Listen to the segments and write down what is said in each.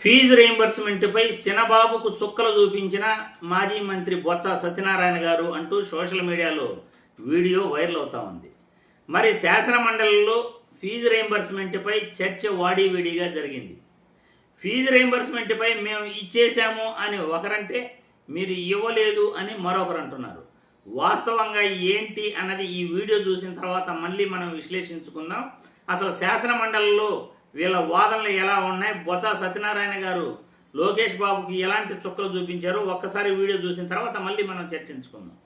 Fee రీయింబర్స్మెంట్పై సినబాబుకు చుక్కలు చూపించిన మాజీ మంత్రి బొత్స సత్యనారాయణ గారు అంటూ సోషల్ మీడియాలో వీడియో వైరల్ అవుతా ఉంది. మరి శాసనమండలిలో ఫీజు రీయింబర్స్మెంట్పై చర్చ వాడివిడిగా జరిగింది. ఫీజు రీయింబర్స్మెంట్పై మేము ఇచ్చేశాము అని ఒకరంటే మీరు ఇవ్వలేదు అని మరొకరు అంటున్నారు. వాస్తవంగా ఏంటి అన్నది ఈ వీడియో చూసిన తర్వాత మళ్ళీ మనం విశ్లేషించుకుందాం. అసలు శాసనమండలిలో వీళ్ళ వాదనలు ఎలా ఉన్నాయి? బొత్స సత్యనారాయణ గారు లోకేష్ బాబుకి ఎలాంటి చుక్కలు చూపించారో ఒక్కసారి వీడియో చూసిన తర్వాత మళ్ళీ మనం చర్చించుకుందాం.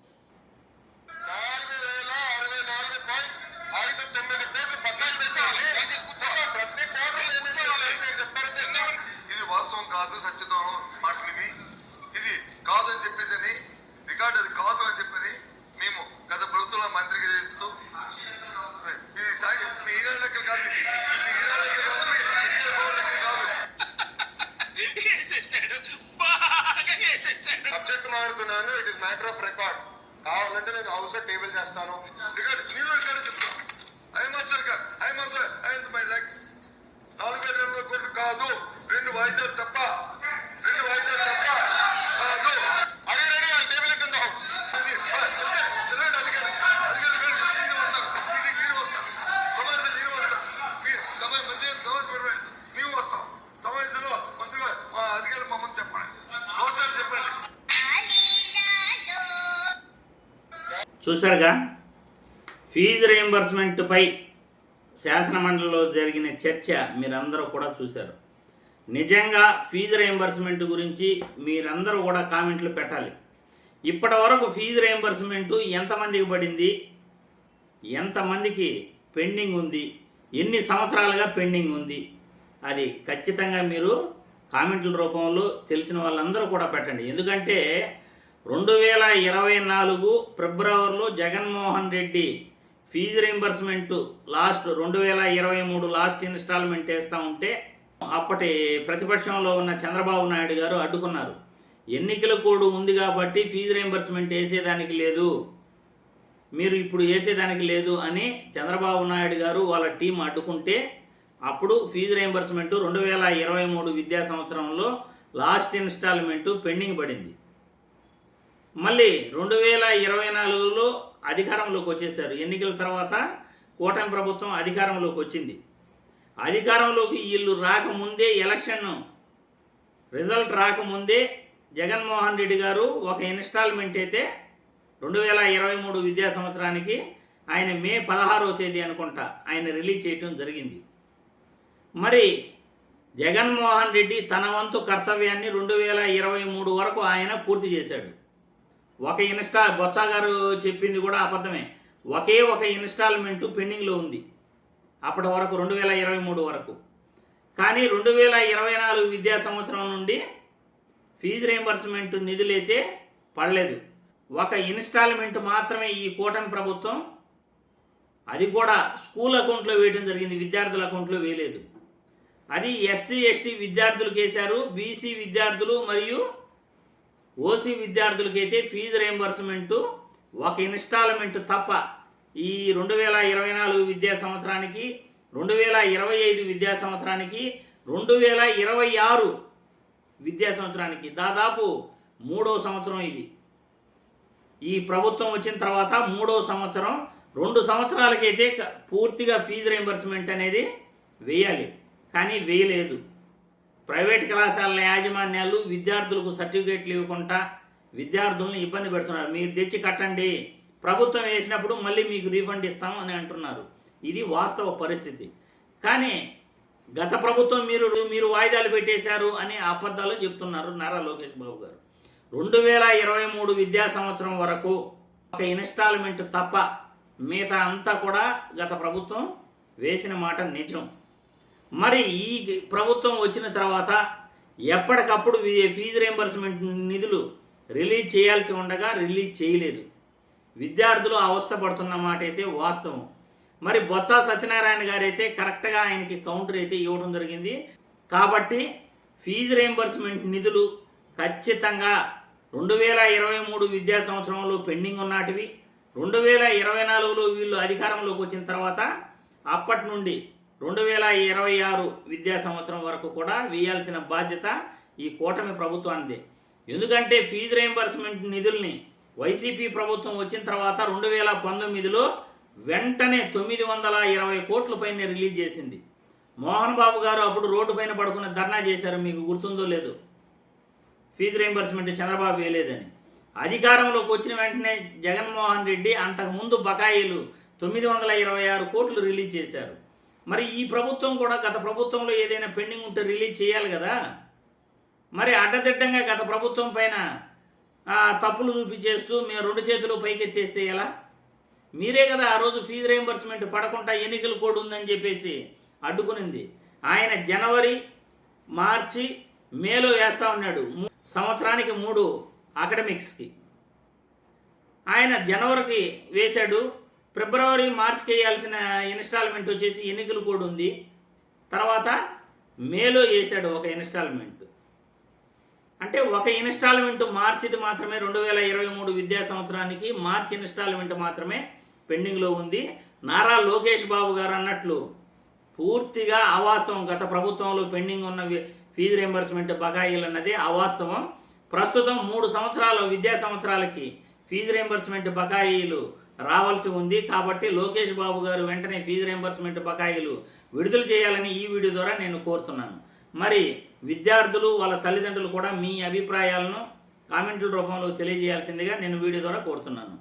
కాదు సత్యతం ఇది కాదు అని చెప్పేసి అని రికార్డు అది కాదు అని చెప్పని మేము గత ప్రభుత్వంలో మంత్రికి చేస్తూ ఇది సాగి మీ ఈనాడు లెక్కలు కాదు ఇది. ఈనాడు లెక్కలు కాదు మీ ఇండియన్ పౌరుల లెక్కలు కాదు వేసేసాడు బాగా వేసేసాడు subject it is matter of record కావాలంటే నేను హౌస్లో టేబుల్ చేస్తాను. రికార్డ్ నేను రికార్డ్ చెప్తాను I must record I must and my legs నాలుగు కోట్లు కాదు. రెండు వాయిదాలు తప్ప. రెండు వాయిదాలు తప్ప. చూశారుగా? ఫీజు రీయింబర్స్మెంట్పై శాసన మండలిలో జరిగిన చర్చ మీరందరూ కూడా చూశారు. నిజంగా ఫీజు రీయింబర్స్మెంట్ గురించి మీరందరూ కూడా కామెంట్లు పెట్టాలి. ఇప్పటి వరకు ఫీజు రీయింబర్స్మెంట్ ఎంతమందికి పడింది? ఎంతమందికి పెండింగ్ ఉంది? ఎన్ని సంవత్సరాలుగా పెండింగ్ ఉంది? అది ఖచ్చితంగా మీరు కామెంట్ల రూపంలో తెలిసిన వాళ్ళందరూ కూడా పెట్టండి. ఎందుకంటే రెండు వేల ఇరవై నాలుగు ఫిబ్రవరిలో Jaganmohan Reddy fee reimbursement last రెండు వేల ఇరవై మూడు లాస్ట్ ఇన్స్టాల్మెంట్ వేస్తూ ఉంటే అప్పటి ప్రతిపక్షంలో ఉన్న చంద్రబాబు నాయుడు గారు అడ్డుకున్నారు. ఎన్నికల కోడ్ ఉంది కాబట్టి ఫీజు రీంబర్స్మెంట్ వేసేదానికి లేదు. మీరు ఇప్పుడు వేసేదానికి లేదు అని చంద్రబాబు నాయుడు గారు వాళ్ళ టీం అడ్డుకుంటే అప్పుడు ఫీజు రింబర్స్మెంట్ రెండు వేల ఇరవై మూడు విద్యా సంవత్సరంలో లాస్ట్ ఇన్స్టాల్మెంట్ పెండింగ్ పడింది. మళ్ళీ రెండు వేల ఇరవై నాలుగులో అధికారంలోకి వచ్చేసారు. ఎన్నికల తర్వాత కూటమి ప్రభుత్వం అధికారంలోకి వచ్చింది. అధికారంలోకి వీళ్ళు రాకముందే ఎలక్షన్ రిజల్ట్ రాకముందే జగన్మోహన్ రెడ్డి గారు ఒక ఇన్స్టాల్మెంట్ అయితే రెండు వేల ఇరవై మూడు విద్యా సంవత్సరానికి ఆయన మే పదహారవ తేదీ అనుకుంటా ఆయన రిలీజ్ చేయటం జరిగింది. మరి జగన్మోహన్ రెడ్డి తన వంతు కర్తవ్యాన్ని రెండు వేల ఇరవై మూడు వరకు ఆయన పూర్తి చేశాడు. ఒక ఇన్స్టా బొత్స గారు చెప్పింది కూడా అబద్ధమే. ఒకే ఒక ఇన్స్టాల్మెంటు పెండింగ్లో ఉంది. అప్పటి వరకు రెండు వేల ఇరవై మూడు వరకు. కానీ రెండు వేల ఇరవై నాలుగు విద్యా సంవత్సరం నుండి ఫీజు రీంబర్స్మెంట్ నిధులైతే పడలేదు. ఒక ఇన్స్టాల్మెంట్ మాత్రమే ఈ కూటమి ప్రభుత్వం అది కూడా స్కూల్ అకౌంట్లో వేయడం జరిగింది విద్యార్థుల అకౌంట్లో వేయలేదు. అది ఎస్సీ ఎస్టీ విద్యార్థులకు వేశారు బీసీ విద్యార్థులు మరియు ఓసీ విద్యార్థులకైతే ఫీజు రియంబర్స్మెంటు ఒక ఇన్స్టాల్మెంట్ తప్ప ఈ రెండు వేల ఇరవై నాలుగు విద్యా సంవత్సరానికి రెండు వేల ఇరవై ఐదు విద్యా సంవత్సరానికి రెండు వేల ఇరవై ఆరు విద్యా సంవత్సరానికి దాదాపు మూడో సంవత్సరం ఇది. ఈ ప్రభుత్వం వచ్చిన తర్వాత మూడో సంవత్సరం రెండు సంవత్సరాలకైతే పూర్తిగా ఫీజు రీంబర్స్మెంట్ అనేది వేయాలి. కానీ వేయలేదు. ప్రైవేట్ కళాశాలల యాజమాన్యాలు విద్యార్థులకు సర్టిఫికేట్లు ఇవ్వకుండా విద్యార్థులను ఇబ్బంది పెడుతున్నారు. మీరు తెచ్చి కట్టండి. ప్రభుత్వం వేసినప్పుడు మళ్ళీ మీకు రీఫండ్ ఇస్తాము అని అంటున్నారు. ఇది వాస్తవ పరిస్థితి. కానీ గత ప్రభుత్వం మీరు మీరు వాయిదాలు పెట్టేశారు అని అబద్ధాలు చెప్తున్నారు నారా లోకేష్ బాబు గారు. రెండు వేల ఇరవై మూడు విద్యా సంవత్సరం వరకు ఒక ఇన్స్టాల్మెంట్ తప్ప మిగతా అంతా కూడా గత ప్రభుత్వం వేసిన మాట నిజం. మరి ఈ ప్రభుత్వం వచ్చిన తర్వాత ఎప్పటికప్పుడు ఫీజు రియంబర్స్మెంట్ నిధులు రిలీజ్ చేయాల్సి ఉండగా రిలీజ్ చేయలేదు. విద్యార్థులు అవస్థ పడుతున్న మాట అయితే వాస్తవం. మరి బొత్స సత్యనారాయణ గారు అయితే కరెక్ట్గా ఆయనకి కౌంటర్ అయితే ఇవ్వడం జరిగింది. కాబట్టి ఫీజు రియంబర్స్మెంట్ నిధులు ఖచ్చితంగా రెండు వేల ఇరవై మూడు విద్యా సంవత్సరంలో పెండింగ్ ఉన్నటివి. రెండు వేల ఇరవై నాలుగులో వీళ్ళు అధికారంలోకి వచ్చిన తర్వాత అప్పటి నుండి రెండు వేల ఇరవై ఆరు విద్యా సంవత్సరం వరకు కూడా వేయాల్సిన బాధ్యత ఈ కూటమి ప్రభుత్వానిదే. ఎందుకంటే ఫీజు రియంబర్స్మెంట్ నిధుల్ని వైసీపీ ప్రభుత్వం వచ్చిన తర్వాత రెండు వేల పంతొమ్మిదిలో వెంటనే తొమ్మిది వందల ఇరవై కోట్ల పైన రిలీజ్ చేసింది. మోహన్ బాబు గారు అప్పుడు రోడ్డు పైన పడుకుని ధర్నా చేశారు మీకు గుర్తుందో లేదు. ఫీజు రియంబర్స్మెంట్ చంద్రబాబు వేయలేదని. అధికారంలోకి వచ్చిన వెంటనే జగన్మోహన్ రెడ్డి అంతకుముందు బకాయిలు తొమ్మిది వందల ఇరవై ఆరు కోట్లు రిలీజ్ చేశారు. మరి ఈ ప్రభుత్వం కూడా గత ప్రభుత్వంలో ఏదైనా పెండింగ్ ఉంటే రిలీజ్ చేయాలి కదా. మరి అడ్డదిడ్డంగా గత ప్రభుత్వం పైన తప్పులు చూపించేస్తూ మేము రెండు చేతులు పైకెత్తేస్తే ఎలా? మీరే కదా ఆ రోజు ఫీజు రియంబర్స్మెంట్ పడకుండా ఎన్నికల కోడ్ ఉందని చెప్పేసి అడ్డుకునింది. ఆయన జనవరి మార్చి మేలో వేస్తా ఉన్నాడు. సంవత్సరానికి మూడు అకాడమిక్స్కి. ఆయన జనవరికి వేశాడు. ఫిబ్రవరి మార్చికి వేయాల్సిన ఇన్స్టాల్మెంట్ వచ్చేసి ఎన్నికలు కూడా ఉంది. తర్వాత మేలో వేశాడు ఒక ఇన్స్టాల్మెంట్. అంటే ఒక ఇన్స్టాల్మెంట్ మార్చిది మాత్రమే రెండు వేల ఇరవై మూడు విద్యా సంవత్సరానికి మార్చి ఇన్స్టాల్మెంట్ మాత్రమే పెండింగ్లో ఉంది. నారా లోకేష్ బాబు గారు అన్నట్లు పూర్తిగా అవాస్తవం గత ప్రభుత్వంలో పెండింగ్ ఉన్న ఫీజు రియంబర్స్మెంట్ బకాయిలు అన్నది అవాస్తవం. ప్రస్తుతం మూడు సంవత్సరాలు విద్యా సంవత్సరాలకి ఫీజు రియంబర్స్మెంట్ బకాయిలు రావాల్సి ఉంది కాబట్టి లోకేష్ బాబు గారు వెంటనే ఫీజు రింబర్స్మెంట్ బకాయిలు విడుదల చేయాలని ఈ వీడియో ద్వారా నేను కోరుతున్నాను. మరి విద్యార్థులు వాళ్ళ తల్లిదండ్రులు కూడా మీ అభిప్రాయాలను కామెంట్ల రూపంలో తెలియజేయాల్సిందిగా నేను వీడియో ద్వారా కోరుతున్నాను.